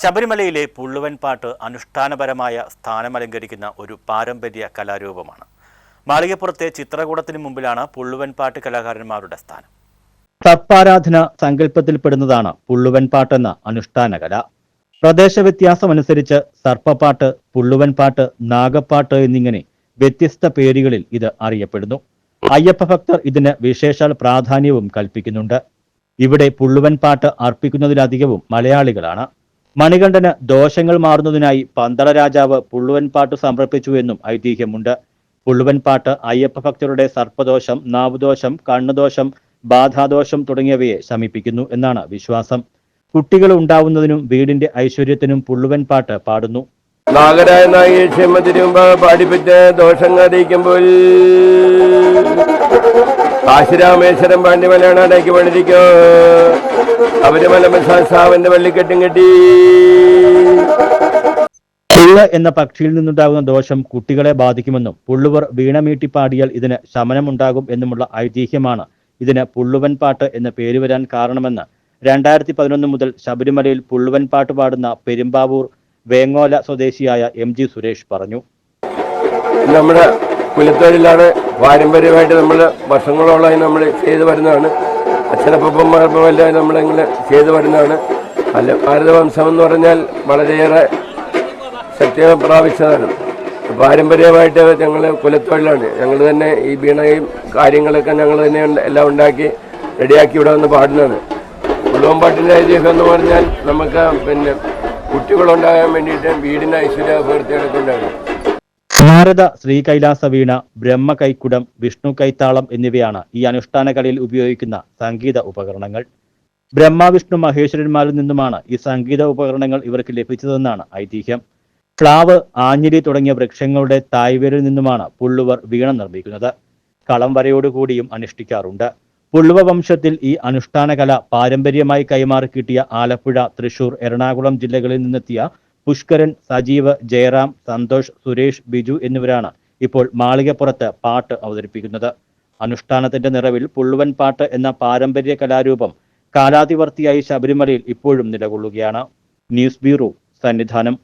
ശബരിമലയിലെ പുള്ളുവൻ പാട്ട് അനുഷ്ഠാനപരമായ സ്ഥാനമലങ്കരിക്കുന്ന ഒരു പാരമ്പര്യ കലാരൂപമാണ്. മാളികപ്പുറത്തെ ചിത്രകൂടത്തിന് മുമ്പിലാണ് പുള്ളുവൻ പാട്ട് കലാകാരന്മാരുടെ സ്ഥാനം. തപ്പാരാധന സങ്കല്പത്തിൽപ്പെടുന്നതാണ് പുള്ളുവൻ പാട്ടെന്ന അനുഷ്ഠാന കല. പ്രദേശ വ്യത്യാസമനുസരിച്ച് സർപ്പപ്പാട്ട് പുള്ളുവൻ പാട്ട് നാഗപ്പാട്ട് എന്നിങ്ങനെ വ്യത്യസ്ത പേരുകളിൽ ഇത് അറിയപ്പെടുന്നു. അയ്യപ്പ ഭക്തർ ഇതിന് വിശേഷാൽ പ്രാധാന്യവും കൽപ്പിക്കുന്നുണ്ട്. ഇവിടെ പുള്ളുവൻ പാട്ട് അർപ്പിക്കുന്നതിലധികവും മലയാളികളാണ്. മണികണ്ഠന് ദോഷങ്ങൾ മാറുന്നതിനായി പന്തള രാജാവ് പുള്ളുവൻപാട്ട് സമർപ്പിച്ചു എന്നും ഐതിഹ്യമുണ്ട്. പുള്ളുവൻപാട്ട് അയ്യപ്പ ഭക്തരുടെ സർപ്പദോഷം നാവുദോഷം കണ്ണുദോഷം ബാധാദോഷം തുടങ്ങിയവയെ ശമിപ്പിക്കുന്നു എന്നാണ് വിശ്വാസം. കുട്ടികൾ ഉണ്ടാവുന്നതിനും വീടിന്റെ ഐശ്വര്യത്തിനും പുള്ളുവൻപാട്ട് പാടുന്നു. നാഗരായ നായി ക്ഷേമത്തിന് മുമ്പ് പാടിപ്പിച്ച് ദോഷങ്ങൾ അറിയിക്കുമ്പോൾ കാശിരാമേശ്വരം പാണ്ഡിമലയാണ് അടയ്ക്ക് പണിരിക്കോ അവരുമല സാവിന്റെ വള്ളിക്കെട്ടും കെട്ടി. പുള്ള എന്ന പക്ഷിയിൽ നിന്നുണ്ടാകുന്ന ദോഷം കുട്ടികളെ ബാധിക്കുമെന്നും പുള്ളുവർ വീണമീട്ടി പാടിയാൽ ഇതിന് ശമനമുണ്ടാകും എന്നുമുള്ള ഐതിഹ്യമാണ്. ഇതിന് പുള്ളുവൻ പാട്ട് എന്ന പേര് വരാൻ കാരണമെന്ന് രണ്ടായിരത്തി പതിനൊന്ന് മുതൽ ശബരിമലയിൽ പുള്ളുവൻ പാട്ട് പാടുന്ന പെരുമ്പാവൂർ വേങ്ങോല സ്വദേശിയായ എം ജി സുരേഷ് പറഞ്ഞു. നമ്മുടെ കുലത്തൊഴിലാണ് പാരമ്പര്യമായിട്ട് നമ്മൾ വർഷങ്ങളോളമായി നമ്മൾ ചെയ്തു വരുന്നതാണ്. അച്ഛനപ്പന്മാർക്കും എല്ലാം നമ്മളിങ്ങനെ ചെയ്തു വരുന്നതാണ്. അല്ല ഭാരതവംശം എന്ന് പറഞ്ഞാൽ വളരെയേറെ ശക്തി പ്രാപിച്ചതാണ്. പാരമ്പര്യമായിട്ട് ഞങ്ങൾ കുലത്തൊഴിലാണ്. ഞങ്ങൾ തന്നെ ഈ വീണയും കാര്യങ്ങളൊക്കെ ഞങ്ങൾ തന്നെ എല്ലാം ഉണ്ടാക്കി റെഡിയാക്കി ഇവിടെ വന്ന് പാടുന്നതാണ്. ഉള്ളവമ്പാട്ടിന്റെ ഐതിഹ്യം എന്ന് പറഞ്ഞാൽ നമുക്ക് പിന്നെ കുട്ടികളുണ്ടാകാൻ വേണ്ടിയിട്ട് വീടിന് ഐശ്വര്യ ഉണ്ടാകും. നാരദ ശ്രീ കൈലാസ വീണ ബ്രഹ്മ കൈക്കുടം വിഷ്ണു കൈത്താളം എന്നിവയാണ് ഈ അനുഷ്ഠാന കലയിൽ ഉപയോഗിക്കുന്ന സംഗീത ഉപകരണങ്ങൾ. ബ്രഹ്മ വിഷ്ണു മഹേശ്വരന്മാരിൽ നിന്നുമാണ് ഈ സംഗീത ഉപകരണങ്ങൾ ഇവർക്ക് ലഭിച്ചതെന്നാണ് ഐതിഹ്യം. പ്ലാവ് ആഞ്ഞിലി തുടങ്ങിയ വൃക്ഷങ്ങളുടെ തായ്വേരിൽ നിന്നുമാണ് പുള്ളുവർ വീണ നിർമ്മിക്കുന്നത്. കളം വരയോടുകൂടിയും അനുഷ്ഠിക്കാറുണ്ട്. പുള്ളുവ വംശത്തിൽ ഈ അനുഷ്ഠാന കല പാരമ്പര്യമായി കൈമാറി കിട്ടിയ ആലപ്പുഴ തൃശൂർ എറണാകുളം ജില്ലകളിൽ നിന്നെത്തിയ പുഷ്കരൻ സജീവ് ജയറാം സന്തോഷ് സുരേഷ് ബിജു എന്നിവരാണ് ഇപ്പോൾ മാളികപ്പുറത്ത് പാട്ട് അവതരിപ്പിക്കുന്നത്. അനുഷ്ഠാനത്തിന്റെ നിറവിൽ പുള്ളുവൻ പാട്ട് എന്ന പാരമ്പര്യ കലാരൂപം കാലാതിവർത്തിയായി ശബരിമലയിൽ ഇപ്പോഴും നിലകൊള്ളുകയാണ്. News bureau Sannidhanam.